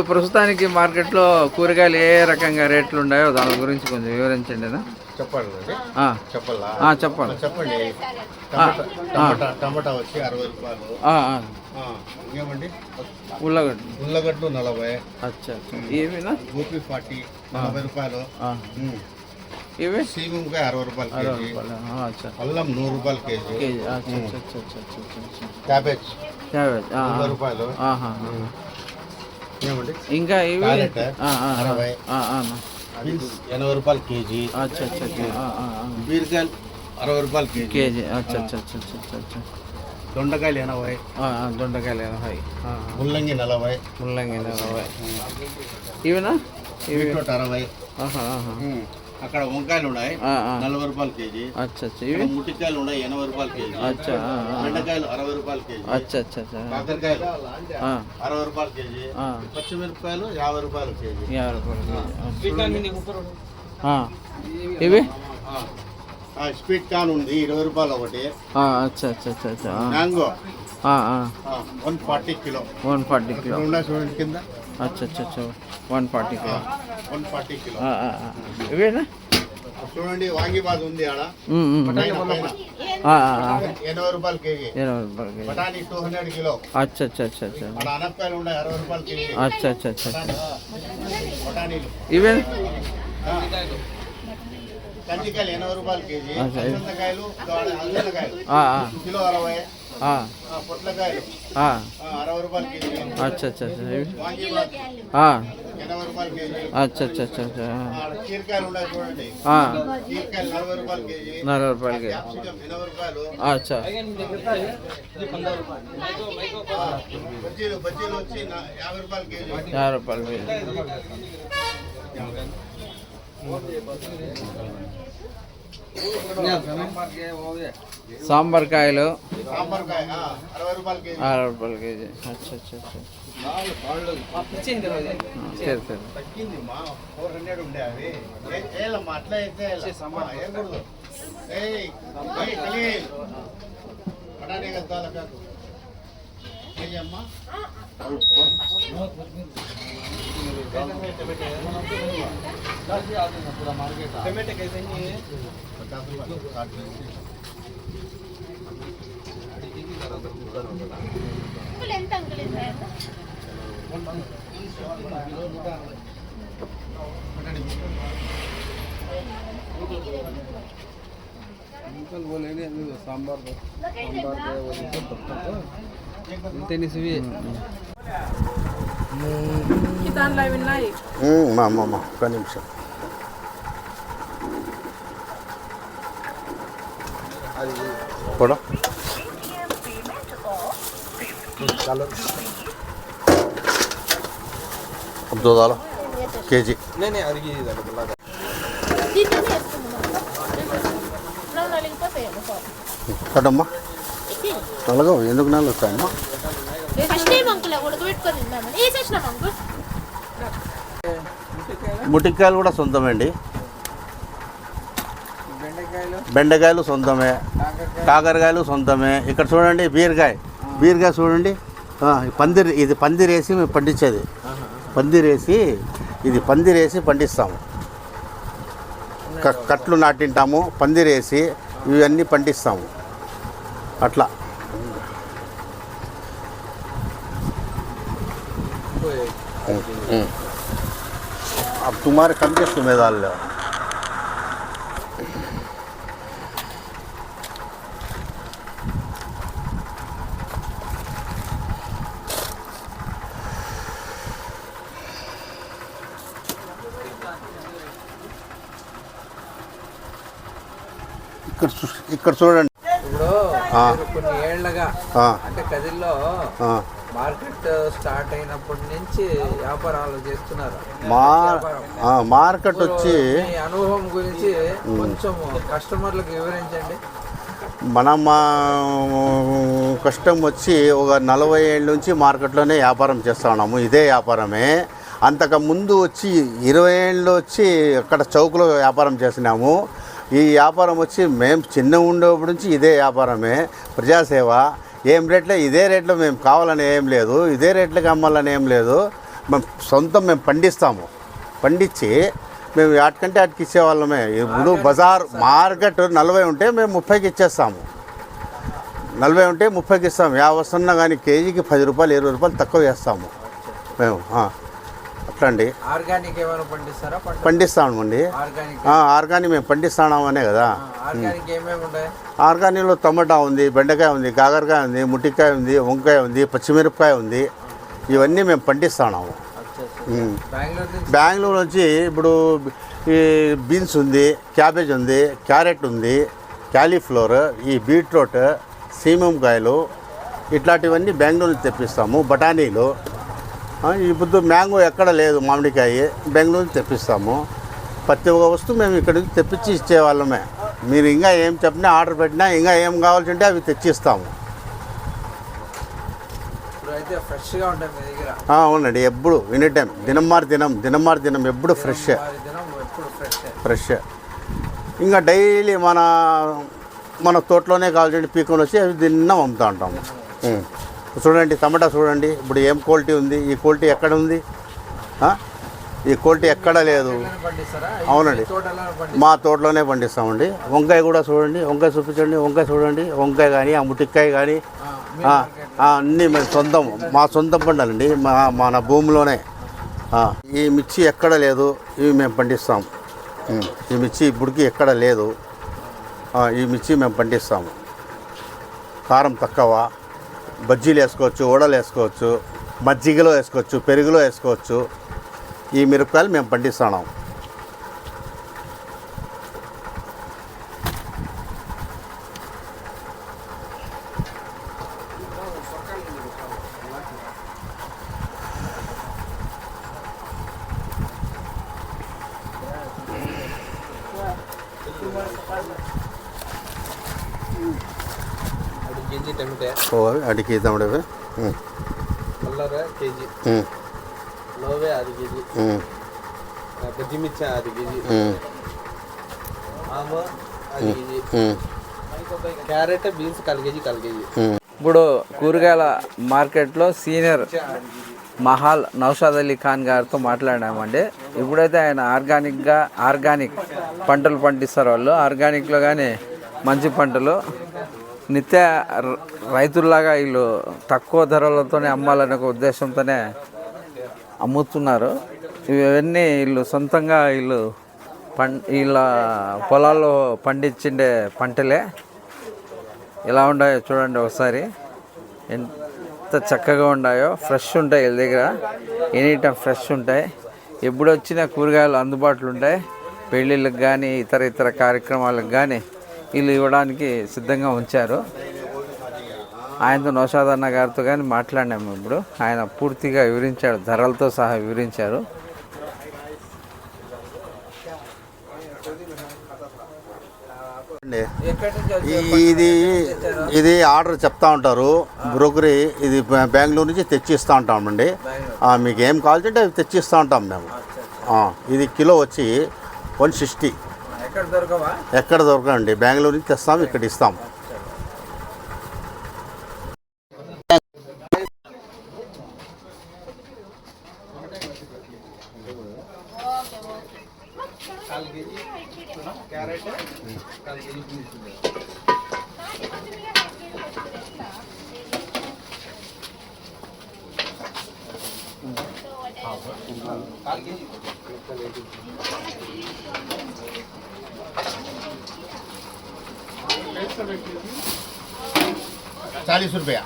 ఇప్పుడు ప్రస్తుతానికి మార్కెట్లో కూరగాయలు ఏ రకంగా రేట్లు ఉన్నాయో దాని గురించి కొంచెం వివరించండి. చెప్పండి చెప్పాలా? ఆ, చెప్పండి. చెప్పండి. టమాటా టమాటా టమాటా వచ్చి అరవై రూపాయలు. ఆ, ఆ, ఆ, ఇంకేమండి? ఉల్లగడ్డ. ఉల్లగడ్డలు నలభై. అచ్చా ఇవినా గోపి ఫార్టీ నలభై రూపాయలు. ఇవి సీమంకాయ అరవై రూపాయలు అరవై కేజీ. రూపాయలు. ఆ, అచ్చా. అల్లం నూరు రూపాయలు కేజీ. క్యాబేజ్. క్యాబేజ్. రూపాయలు. ఏమండి ఇంకా ఇవి? ఎనభై రూపాయలు కేజీ. అచ్చా అచ్చా. బీరకాయలు అరవై రూపాయలు కేజీ. కేజీ. అచ్చా అచ్చా అచ్చా అచ్చా అచ్చా అచ్చా. దొండకాయలు ఎనభై. దొండకాయలు ఎనభై. ముల్లంగి నలభై. ముల్లంగి ఎనభై ఇవినా? ఇవి? అరవై. అక్కడ వంకాయలు ఉన్నాయి. నలభై రూపాయలు కేజీ. ముట్టికాయలు ఉన్నాయి ఎనభై రూపాయలు కేజీ. బెండకాయలు అరవై రూపాయలు కేజీ. అచ్చా అచ్చా అచ్చా. కాకరకాయలు అరవై రూపాయలు కేజీ. పచ్చిమిరపకాయలు యాభై రూపాయలు కేజీ. యాభై రూపాయలు. ఇవి? స్వీట్ కార్న్ ఉంది ఇరవై రూపాయలు ఒకటి. ఆ, అచ్చా అచ్చా అచ్చా అచ్చా. ఆ. Mango. One forty kilo. One forty kilo. కింద? అచ్చా అచ్చా అచ్చా one forty kilo one forty kilo. ఇవేనా? చూడండి వాంగిబాద్ ఉంది ఆడ. ఆ, ఆ, ఆ. ఎనభై రూపాయలు కేజీ. ఇరవై రూపాయలు కేజీ. బఠానీ టూ హండ్రెడ్ కిలో అచ్చా అచ్చా అచ్చా అచ్చా ఆడ అనపకాయలు ఉన్నాయి అరవై రూపాయలు కేజీ. అచ్చా అచ్చా అచ్చా. బఠానీలు ఇవే. కందికాయలు ఎనభై రూపాయలు కేజీ. అచ్చా. అలసందకాయలు అలసందకాయలు ఆ, ఆ, కిలో అరవై. పొట్లకాయలు. ఆ. ఆ, అరవై రూపాయలు కేజీ. అచ్చా అచ్చా నలభై రూపాయలు కేజీ. యాభై రూపాయలు కేజీ. సాంబార్ కాయలు అరవై రూపాయలు కేజీ. అచ్చా అచ్చా అచ్చా. ఆ, సరే సరే. తగ్గింది సాంబార్ మా అమ్మమ్మ ఒక నిమిషం పడా दो दाल के जी దీంట్లోనే వేసుకుందాం రెండు వెళ్ళిపోతాయి సార్ కట్టమ్మా నల్లగా ఎందుకు నల్ల వస్తాయమ్మా ఫస్ట్ టైం అంకుల్ ఉడకబెట్టుకొని తిందామని వేసేసినాం అంకుల్ ముటిక్కాయలు కూడా సొంతమే అండి బెండకాయలు బెండకాయలు సొంతమే కాకరకాయలు సొంతమే ఇక్కడ చూడండి బీరకాయ బీరకాయ చూడండి ఆ, ఈ పందిరి ఇది పందిరేసి మేము పండించేది పందిరేసి ఇది పందిరేసి పండిస్తాము క- కట్లు నాటింటాము పందిరేసి ఇవన్నీ పండిస్తాము అట్లా अब तुम्हारे कब के तुम्हें डाल लो ఇక్కడ ఇక్కడ చూడండి. ఇప్పుడు కొన్ని ఏళ్ళగా అంటే కదిల్లో. మార్కెట్ స్టార్ట్ అయినప్పటి నుంచి వ్యాపారాలు చేస్తున్నారు. మార్కెట్ వచ్చి అనుభవం గురించి కొంచెం కస్టమర్లకు వివరించండి. మన మా కష్టం వచ్చి ఒక నలభై ఏళ్ళ నుంచి మార్కెట్లోనే వ్యాపారం చేస్తా ఉన్నాము. ఇదే వ్యాపారమే. అంతకు ముందు వచ్చి ఇరవై ఏళ్ళు వచ్చి అక్కడ చౌకలో వ్యాపారం చేసినాము. ఈ వ్యాపారం వచ్చి మేము చిన్న ఉండేప్పటి నుంచి ఇదే వ్యాపారమే. ప్రజాసేవ. ఏం రేట్లో ఇదే రేట్లో మేము కావాలని ఏం లేదు. ఇదే రేట్లకి అమ్మాలని ఏం లేదు. మేము సొంతం మేము పండిస్తాము. పండించి మేము వాటికంటే వాటికి ఇచ్చేవాళ్ళమే. ఇప్పుడు బజార్ మార్కెట్ నలభై ఉంటే మేము ముప్పైకి ఇచ్చేస్తాము. నలభై ఉంటే ముప్పైకి ఇస్తాము యా వస్తున్నా కానీ కేజీకి పది రూపాయలు ఇరవై రూపాయలు తక్కువ వేస్తాము. మేము. అట్లా అండి ఆర్గానిక్ ఏమైనా పండిస్తారా? పంట పండిస్తామండి ఆర్గానిక్. మేము పండిస్తామనే కదా. ఆర్గానిక్లో టమాటా ఉంది బెండకాయ ఉంది కాకరకాయ ఉంది ముట్టికాయ ఉంది వంకాయ ఉంది పచ్చిమిరపకాయ ఉంది. ఇవన్నీ మేము పండిస్తున్నాము. బెంగళూరు నుంచి? ఇప్పుడు ఈ బీన్స్ ఉంది క్యాబేజ్ ఉంది క్యారెట్ ఉంది క్యాలీఫ్లవర్ ఈ బీట్రూట్ సీమంకాయలు ఇట్లాంటివన్నీ బెంగళూరు నుంచి తెప్పిస్తాము. బఠానీలు. ఇప్పుడు మ్యాంగో ఎక్కడ లేదు మామిడికాయ. బెంగళూరు తెప్పిస్తాము. ప్రతి ఒక్క వస్తువు మేము ఇక్కడ నుంచి తెప్పించి ఇచ్చేవాళ్ళమే. మీరు ఇంకా ఏం చెప్పినా ఆర్డర్ పెట్టినా ఇంకా ఏం కావాల్సి ఉంటే అవి తెచ్చిస్తాము. అవునండి ఎప్పుడు ఎనీ టైం దినం మారి దినం దినం మారి దినం ఎప్పుడు ఫ్రెష్ ఫ్రెష్ ఇంకా డైలీ మన మన తోటలోనే కావాల్సిన పీకొని వచ్చి అవి తిన్నాం అమ్ముతూ ఉంటాము. చూడండి టమాటా చూడండి. ఇప్పుడు ఏం క్వాలిటీ ఉంది? ఈ క్వాలిటీ ఎక్కడ ఉంది? ఈ క్వాలిటీ ఎక్కడ లేదు? అవునండి. మా తోటలోనే పండిస్తామండి. వంకాయ కూడా చూడండి. వంకాయ చూపించండి. వంకాయ చూడండి. వంకాయ కానీ ఆ ముటిక్కాయ కానీ అన్నీ మేము సొంతం. మా సొంతం పండాలండి. మా మన భూమిలోనే. ఈ మిర్చి ఎక్కడ లేదు? ఇవి మేము పండిస్తాం. ఈ మిర్చి ఇప్పటికి ఎక్కడ లేదు? ఈ మిర్చి మేము పండిస్తాము కారం తక్కువ. బజ్జీలు వేసుకోవచ్చు వడలు వేసుకోవచ్చు మజ్జిగలో వేసుకోవచ్చు పెరుగులో వేసుకోవచ్చు. ఈ మిరపకాయలు మేము పండిస్తున్నాం. ಅದು ಕೆ ಜಿ ಟೊಮೆಟೆ ఓ అడిగి తమ్ముడు ಕಲ್ಲರ ಕೆ ಜಿ ಲೋವೆ ಆರು ಕೆ ಜಿ ಬಜ್ಜಿ ಮಿರ್ಚ ಆರು ಕೆ ಜಿ ಆಮ ಆರು ಕೆ ಜಿ ಕ್ಯಾರೆಟ್ ಬೀನ್ಸ್ ಕಾಲು ಕೆ ಜಿ ಕಾಲು ಕೆ ಜಿ ఇప్పుడు కూరగాయల మార్కెట్లో సీనియర్ మహాల్ నౌషాద్ అలీ ఖాన్ గారితో మాట్లాడామండి ఇప్పుడైతే ఆయన ఆర్గానిక్గా ఆర్గానిక్ పంటలు పండిస్తారు వాళ్ళు ఆర్గానిక్లో కానీ మంచి పంటలు నిత్య రైతుల్లాగా వీళ్ళు తక్కువ ధరలతోనే అమ్మాలనే ఒక ఉద్దేశంతోనే అమ్ముతున్నారు. ఇవన్నీ వీళ్ళు సొంతంగా వీళ్ళు పం వీళ్ళ పొలాల్లో పండించిండే పంటలే. ఎలా ఉన్నాయో చూడండి ఒకసారి. ఎంత చక్కగా ఉన్నాయో ఫ్రెష్ ఉంటాయి వీళ్ళ దగ్గర. ఎనీ టైం ఫ్రెష్ ఉంటాయి. ఎప్పుడొచ్చినా కూరగాయలు అందుబాటులో ఉంటాయి. పెళ్ళిళ్ళకి కానీ ఇతర ఇతర కార్యక్రమాలకు కానీ వీళ్ళు ఇవ్వడానికి సిద్ధంగా ఉంచారు. ఆయనతో నౌషాద్ అన్న గారితో కానీ మాట్లాడినాము ఇప్పుడు. ఆయన పూర్తిగా వివరించాడు ధరలతో సహా వివరించారు. ఇది ఇది ఆర్డర్ చెప్తా ఉంటారు. బ్రోకరీ ఇది బెంగళూరు నుంచి తెచ్చిస్తూ ఉంటామండి మీకు ఏం కావాల్సింటే అవి తెచ్చిస్తూ ఉంటాం మేము. ఇది కిలో వచ్చి వన్ సిక్స్టీ. ఎక్కడ దొరకండి బెంగళూరు నుంచి తెస్తాం ఇక్కడ ఇస్తాం. కాల్ కేజీ चालीस रुपया।